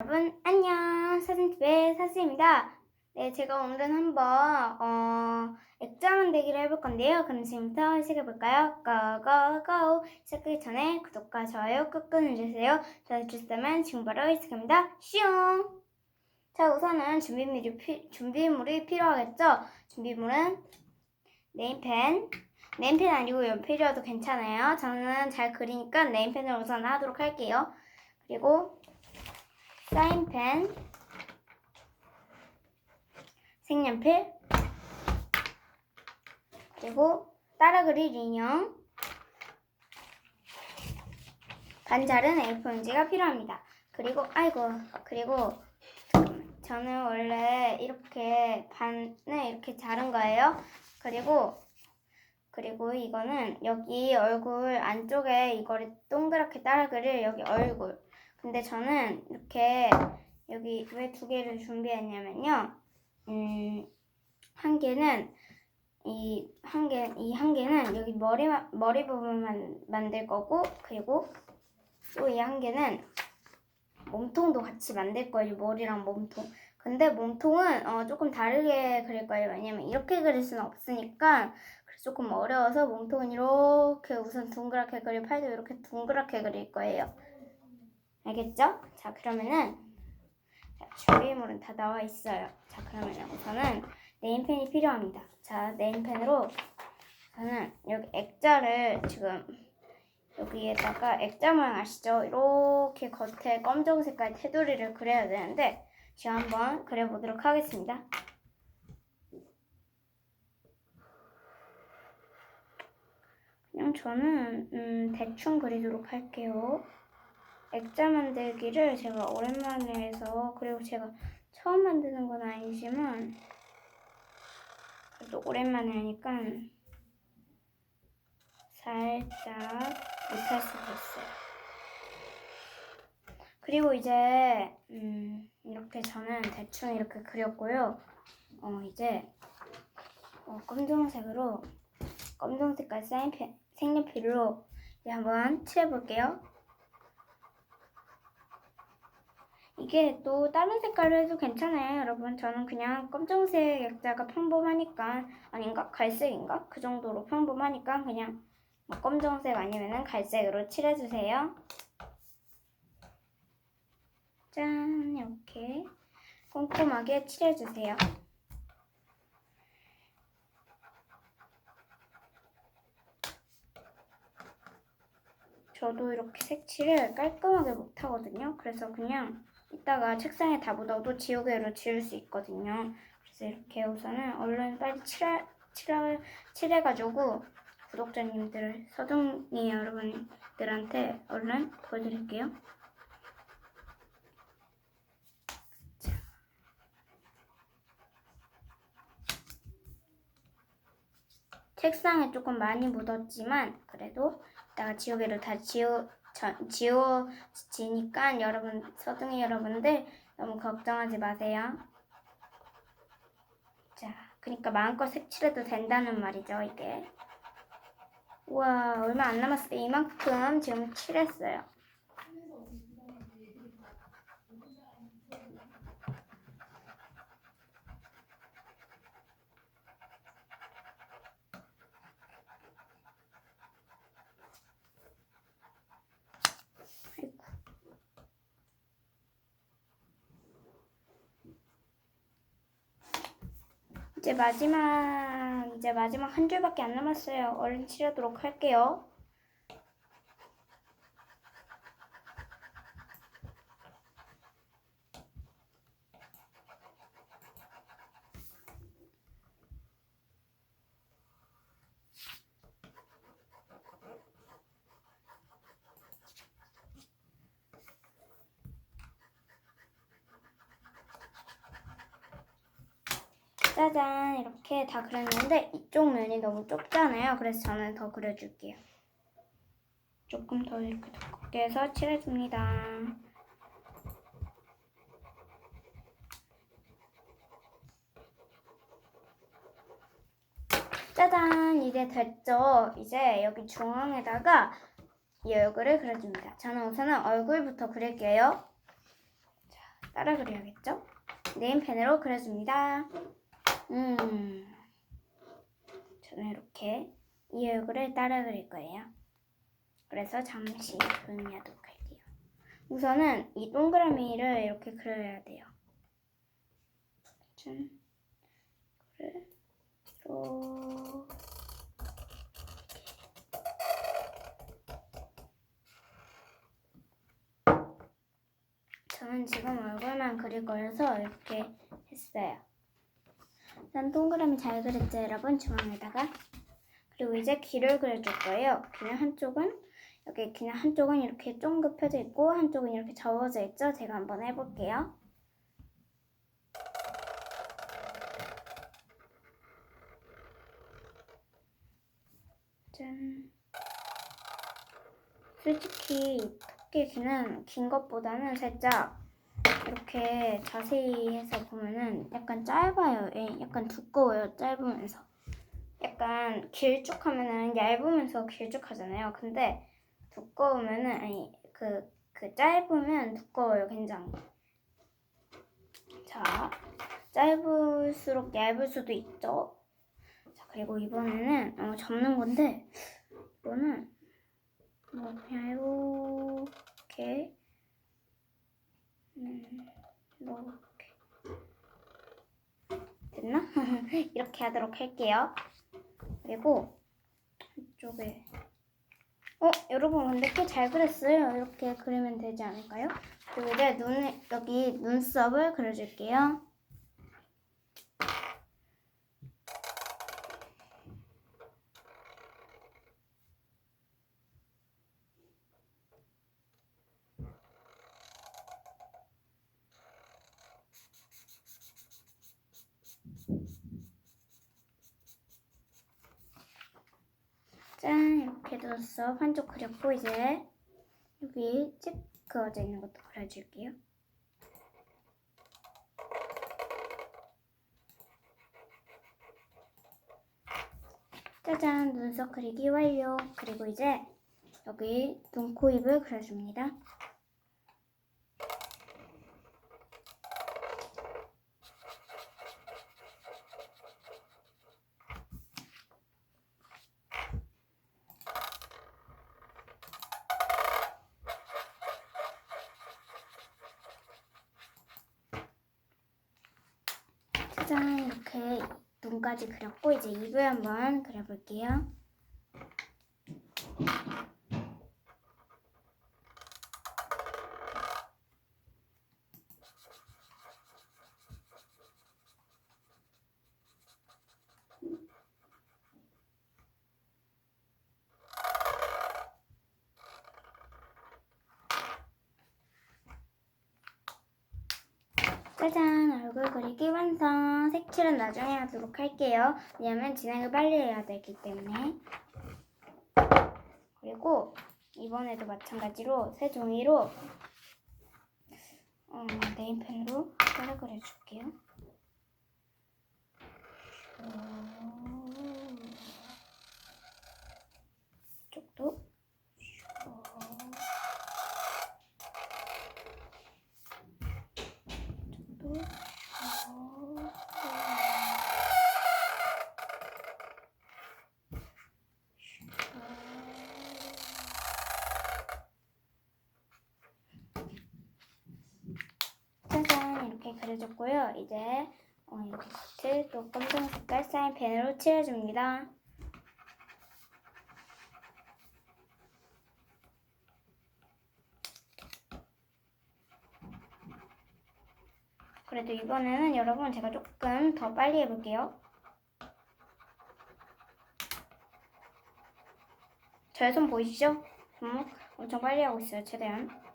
여러분 안녕 사진TV의 사진입니다. 네 제가 오늘은 한번 어, 액자 만들기를 해볼 건데요. 그럼 지금부터 시작해 볼까요? 고고고 시작하기 전에 구독과 좋아요 꾹꾹 눌러주세요. 도와주시면 지금 바로 시작합니다. 슝! 자 우선은 준비물이, 피, 준비물이 필요하겠죠? 준비물은 네임펜 네임펜 아니고 연필이어도 괜찮아요. 저는 잘 그리니까 네임펜을 우선 하도록 할게요. 그리고 사인펜, 색연필, 그리고 따라 그릴 인형, 반자른 A4용지가 필요합니다. 그리고 아이고 그리고. 저는 원래 이렇게 반을 이렇게 자른 거예요. 그리고 그리고 이거는 여기 얼굴 안쪽에 이거를 동그랗게 따라 그릴 여기 얼굴 근데 저는 이렇게 여기 왜 두 개를 준비했냐면요. 음, 한 개는 이 한 개, 이 한 개는 여기 머리, 머리 부분만 만들 거고, 그리고 또 이 한 개는 몸통도 같이 만들 거예요. 머리랑 몸통. 근데 몸통은 어, 조금 다르게 그릴 거예요. 왜냐면 이렇게 그릴 수는 없으니까 조금 어려워서 몸통은 이렇게 우선 둥그랗게 그리고 팔도 이렇게 둥그랗게 그릴 거예요. 알겠죠? 자, 그러면은 자, 준비물은 다 나와 있어요. 자, 그러면은 우선은 네임펜이 필요합니다. 자, 네임펜으로 저는 여기 액자를 지금 여기에다가 액자 모양 아시죠? 이렇게 겉에 검정 색깔 테두리를 그려야 되는데 제가 한번 그려보도록 하겠습니다. 그냥 저는 음, 대충 그리도록 할게요. 액자 만들기를 제가 오랜만에 해서 그리고 제가 처음 만드는 건 아니지만 그래도 오랜만에 하니까 살짝 못할 수도 있어요. 그리고 이제 음, 이렇게 저는 대충 이렇게 그렸고요. 어, 이제 어, 검정색으로 검정 색깔 사인펜 색연필로 한번 칠해볼게요. 이게 또 다른 색깔로 해도 괜찮아요, 여러분. 저는 그냥 검정색 액자가 평범하니까 아닌가 갈색인가 그 정도로 평범하니까 그냥 뭐 검정색 아니면은 갈색으로 칠해주세요. 짠 이렇게 꼼꼼하게 칠해주세요. 저도 이렇게 색칠을 깔끔하게 못하거든요. 그래서 그냥 이따가 책상에 다 묻어도 지우개로 지울 수 있거든요. 그래서 이렇게 우선은 얼른 빨리 칠해, 칠해, 칠해가지고 구독자님들, 서둥이 여러분들한테 얼른 보여드릴게요. 자. 책상에 조금 많이 묻었지만 그래도 이따가 지우개로 다 저- 지워지니까 여러분 서둥이 여러분들 너무 걱정하지 마세요. 자, 그러니까 마음껏 색칠해도 된다는 말이죠, 이게. 우와, 얼마 안 남았어요. 이만큼 지금 칠했어요. 이제 마지막 이제 마지막 한 줄밖에 안 남았어요. 얼른 칠하도록 할게요. 짜잔 이렇게 다 그렸는데 이쪽 면이 너무 좁잖아요. 그래서 저는 더 그려줄게요. 조금 더 이렇게 두껍게 해서 칠해줍니다. 짜잔 이제 됐죠? 이제 여기 중앙에다가 이 얼굴을 그려줍니다. 저는 우선은 얼굴부터 그릴게요. 자, 따라 그려야겠죠? 네임펜으로 그려줍니다. 음, 저는 이렇게 이 얼굴을 따라 그릴 거예요. 그래서 잠시 조용히 하도록 할게요. 우선은 이 동그라미를 이렇게 그려야 돼요. 짠. 이거를 또 저는 지금 얼굴만 그릴 거여서 이렇게 했어요. 일단 동그라미 잘 그렸죠, 여러분? 중앙에다가. 그리고 이제 귀를 그려줄 거예요. 귀는 한쪽은 여기 귀는 한쪽은 이렇게 쫑긋 펴져 있고 한쪽은 이렇게 접어져 있죠. 제가 한번 해볼게요. 짠. 솔직히 토끼 귀는 긴 것보다는 살짝 이렇게 자세히 해서 보면은 약간 짧아요. 예, 약간 두꺼워요. 짧으면서. 약간 길쭉하면은 얇으면서 길쭉하잖아요. 근데 두꺼우면은 아니 그, 그 짧으면 두꺼워요. 굉장히. 자, 짧을수록 얇을 수도 있죠. 자, 그리고 이번에는 어, 접는 건데 이거는 뭐 그냥 이렇게 음, 이렇게 됐나? 이렇게 하도록 할게요. 그리고 이쪽에 어 여러분 근데 꽤 잘 그렸어요. 이렇게 그리면 되지 않을까요? 그리고 이제 눈 여기 눈썹을 그려줄게요. 짠 이렇게 눈썹 한쪽 그렸고 이제 여기 찝 그어져 있는 것도 그려줄게요. 짜잔 눈썹 그리기 완료. 그리고 이제 여기 눈, 코, 입을 그려줍니다. 짜잔 이렇게 눈까지 그렸고 이제 입을 한번 그려볼게요. 짜잔 얼굴 그리기 완성. 색칠은 나중에 하도록 할게요. 왜냐면 진행을 빨리 해야 되기 때문에. 그리고 이번에도 마찬가지로 새 종이로 어, 네임펜으로 따라 그려줄게요. 이쪽도 또 짜잔 이렇게 그려줬고요. 이제 어, 이렇게 겉을 또 검정 색깔 사인 펜으로 칠해줍니다. 그래도 이번에는 여러분 제가 조금 더 빨리 해볼게요. 저의 손 보이시죠? 손목 엄청 빨리 하고 있어요, 최대한.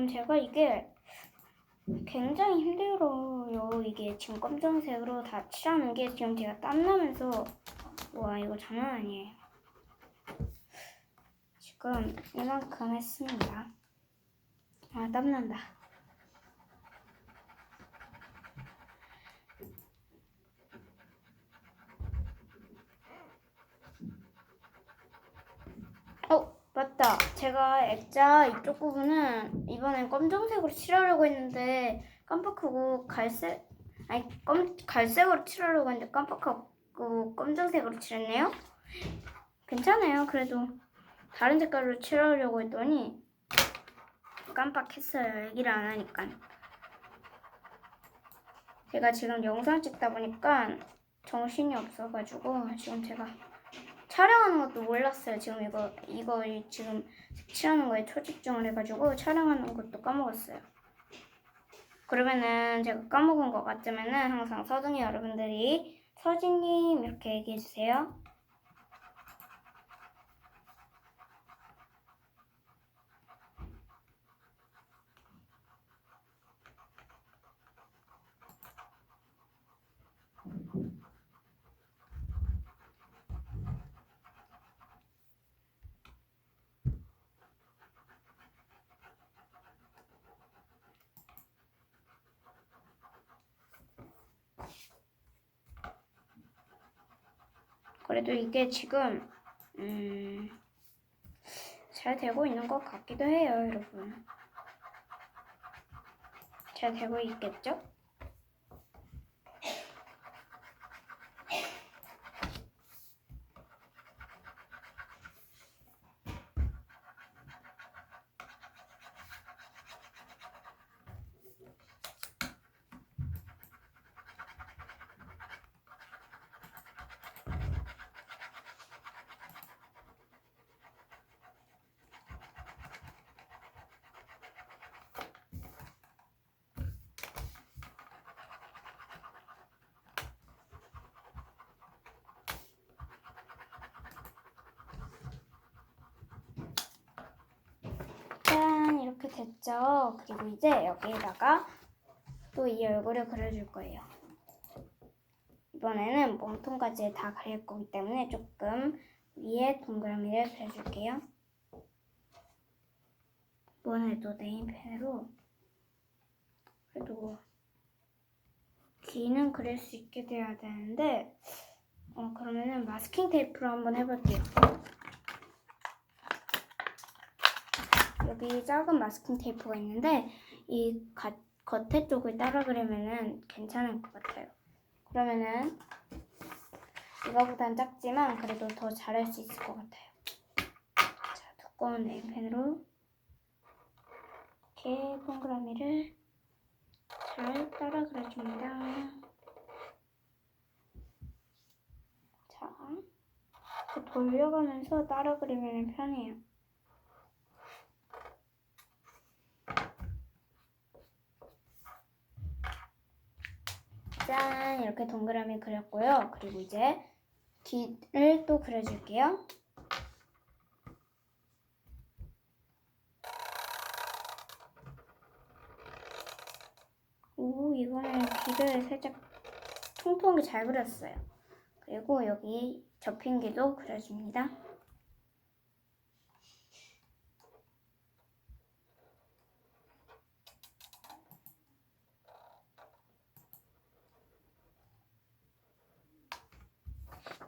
지금 제가 이게 굉장히 힘들어요. 이게 지금 검정색으로 다 칠하는 게 지금 제가 땀나면서 와 이거 장난 아니에요. 지금 이만큼 했습니다. 아 땀난다. 제가 액자 이쪽 부분은 이번엔 검정색으로 칠하려고 했는데 깜빡하고 갈색 아니 검 갈색으로 칠하려고 했는데 깜빡하고 검정색으로 칠했네요. 괜찮아요. 그래도 다른 색깔로 칠하려고 했더니 깜빡했어요. 얘기를 안 하니까. 제가 지금 영상 찍다 보니까 정신이 없어가지고 지금 제가 촬영하는 것도 몰랐어요. 지금 이거 이거 이- 지금 색칠하는 거에 초집중을 해가지고 촬영하는 것도 까먹었어요. 그러면은 제가 까먹은 것 같으면은 항상 서둥이 여러분들이 서진님 이렇게 얘기해 주세요. 그래도 이게 지금 음, 잘 되고 있는 것 같기도 해요, 여러분. 잘 되고 있겠죠? 짠 이렇게 됐죠. 그리고 이제 여기에다가 또 이 얼굴을 그려줄 거예요. 이번에는 몸통까지 다 그릴 거기 때문에 조금 위에 동그라미를 그려줄게요. 이번에도 네임펜으로 그래도 귀는 그릴 수 있게 돼야 되는데 어, 그러면은 마스킹 테이프로 한번 해볼게요. 여기 작은 마스킹 테이프가 있는데 이 가, 겉에 쪽을 따라 그리면은 괜찮을 것 같아요. 그러면은 이거보단 작지만 그래도 더 잘할 수 있을 것 같아요. 자, 두꺼운 네임펜으로 이렇게 동그라미를 잘 따라 그려줍니다. 자, 돌려가면서 따라 그리면 편해요. 짠 이렇게 동그라미 그렸고요. 그리고 이제 귀를 또 그려줄게요. 오 이번엔 귀를 살짝 통통하게 잘 그렸어요. 그리고 여기 접힌 귀도 그려줍니다.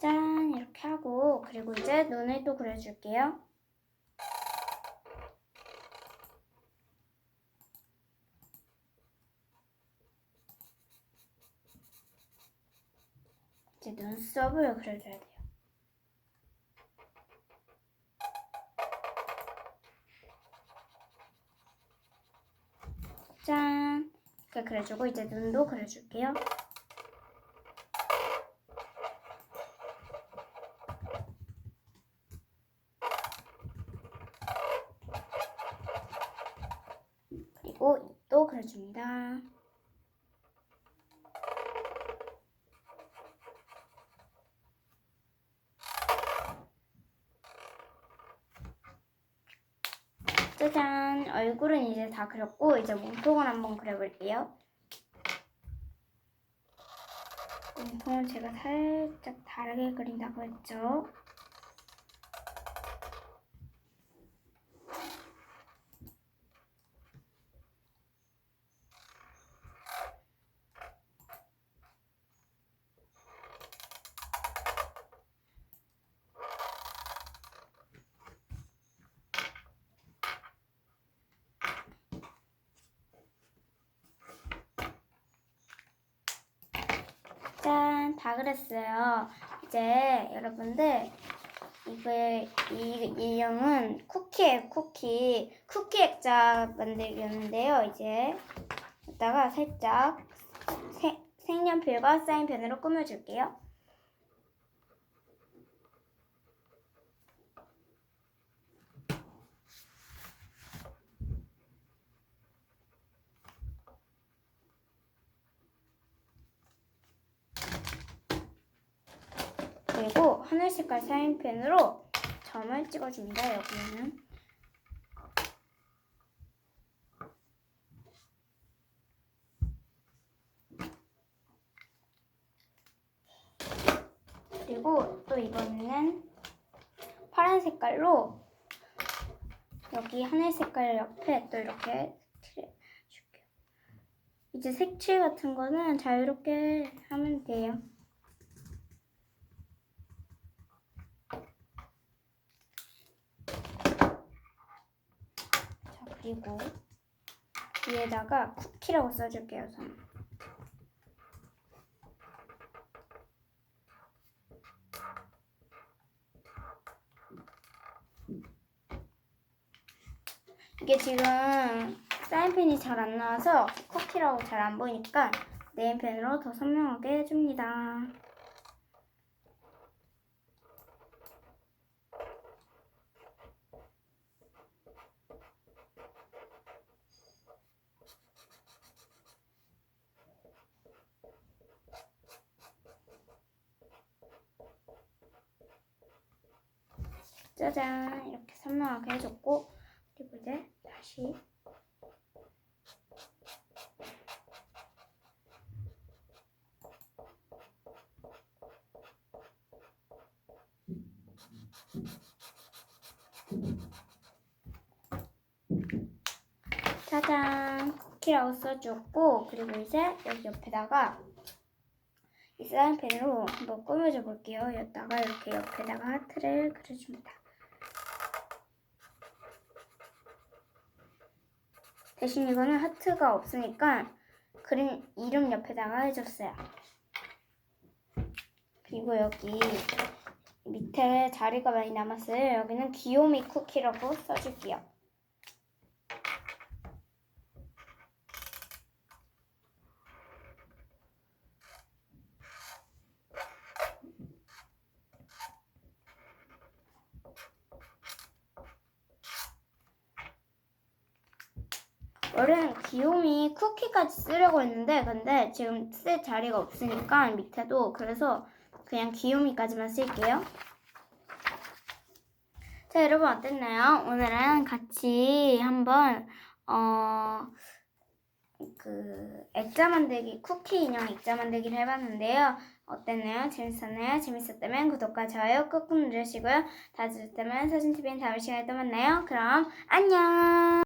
짠 이렇게 하고 그리고 이제 그려줄게요. 이제 눈썹을 그려줘야 돼요. 짠 이렇게 그려주고 이제 눈도 그려줄게요. 그리고 입도 그려줍니다. 짜잔! 얼굴은 이제 다 그렸고 이제 몸통을 한번 그려볼게요. 몸통은 제가 살짝 다르게 그린다고 했죠. 다 그랬어요. 이제 여러분들 이거 이 인형은 쿠키예요, 쿠키. 쿠키 액자 만들기였는데요. 이제 이따가 살짝 세- 색연필과 사인펜으로 꾸며줄게요. 그리고 하늘 색깔 사인펜으로 점을 찍어줍니다. 여기에는 그리고 또 이번에는 파란 색깔로 여기 하늘 색깔 옆에 또 이렇게 칠해줄게요. 이제 색칠 같은 거는 자유롭게 하면 돼요. 자, 그리고 위에다가 쿠키라고 써줄게요, 저는. 이게 지금 사인펜이 잘 안 나와서 쿠키라고 잘 안 보이니까 네임펜으로 더 선명하게 해줍니다. 짜잔 이렇게 선명하게 해줬고 그리고 이제 다시 짜잔 쿠키라고 써줬고 그리고 이제 여기 옆에다가 이 사인펜으로 한번 꾸며줘 볼게요. 여기다가 이렇게 옆에다가 하트를 그려줍니다. 대신 이거는 하트가 없으니까 그림 이름 옆에다가 해줬어요. 그리고 여기 밑에 자리가 많이 남았어요. 여기는 귀요미 쿠키라고 써줄게요. 원래는 귀요미 쿠키까지 쓰려고 했는데 근데 지금 쓸 자리가 없으니까 밑에도 그래서 그냥 귀요미까지만 쓸게요. 자 여러분 어땠나요? 오늘은 같이 한번 어... 그 액자 만들기 쿠키 인형 액자 만들기를 해봤는데요. 어땠나요? 재밌었나요? 재밌었다면 구독과 좋아요 꾹꾹 누르시고요. 다 좋다면 사진TV는 다음 시간에 또 만나요. 그럼 안녕.